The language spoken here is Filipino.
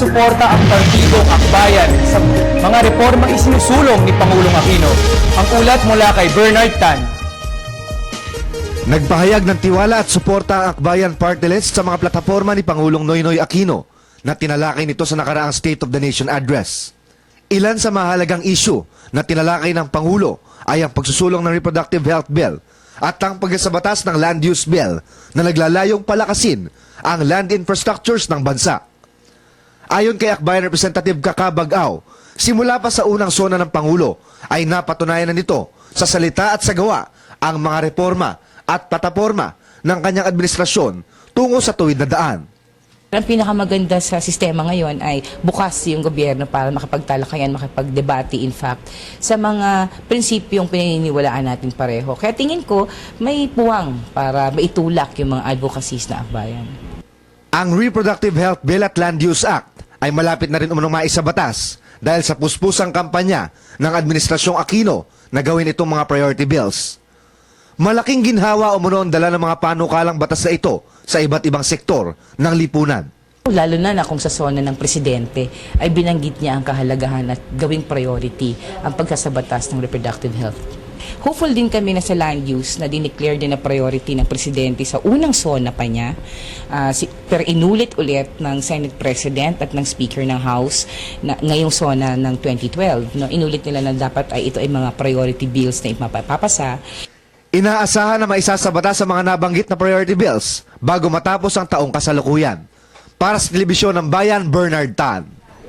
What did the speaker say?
Suporta ang Partidong Akbayan sa mga reformang isinusulong ni Pangulong Aquino. Ang ulat mula kay Bernard Tan. Nagpahayag ng tiwala at suporta ang Akbayan Party List sa mga plataforma ni Pangulong Noynoy Aquino na tinalakay nito sa nakaraang State of the Nation Address. Ilan sa mahalagang issue na tinalakay ng Pangulo ay ang pagsusulong ng Reproductive Health Bill at ang pagsasabatas ng Land Use Bill na naglalayong palakasin ang land infrastructures ng bansa. Ayon kay Akbayan Representative Kakabagaw, simula pa sa unang sona ng Pangulo ay napatunayan na nito sa salita at sa gawa ang mga reforma at plataforma ng kanyang administrasyon tungo sa tuwid na daan. Ang pinakamaganda sa sistema ngayon ay bukas yung gobyerno para makapagtalakayan, makapagdebate in fact sa mga prinsipyong pinaniniwalaan natin pareho. Kaya tingin ko may puwang para maitulak yung mga advocacies na akbayan. Ang Reproductive Health Bill at Land Use Act ay malapit na rin umunong maisabatas dahil sa puspusang kampanya ng Administrasyong Aquino na gawin itong mga priority bills. Malaking ginhawa umuno ang dala ng mga panukalang batas na ito sa iba't ibang sektor ng lipunan. Lalo na na kung sa zona ng presidente ay binanggit niya ang kahalagahan at gawing priority ang pagkasabatas ng reproductive health. Hopeful din kami na sa land use na dineclare din na priority ng presidente sa unang zona pa niya. Ah, si, pero inulit ulit ng Senate President at ng Speaker ng House na ngayong zona ng 2012. No, inulit nila na dapat ay ito ay mga priority bills na ipapapasa. Inaasahan na maisasabata sa mga nabanggit na priority bills bago matapos ang taong kasalukuyan. Para sa Telebisyon ng Bayan, Bernard Tan.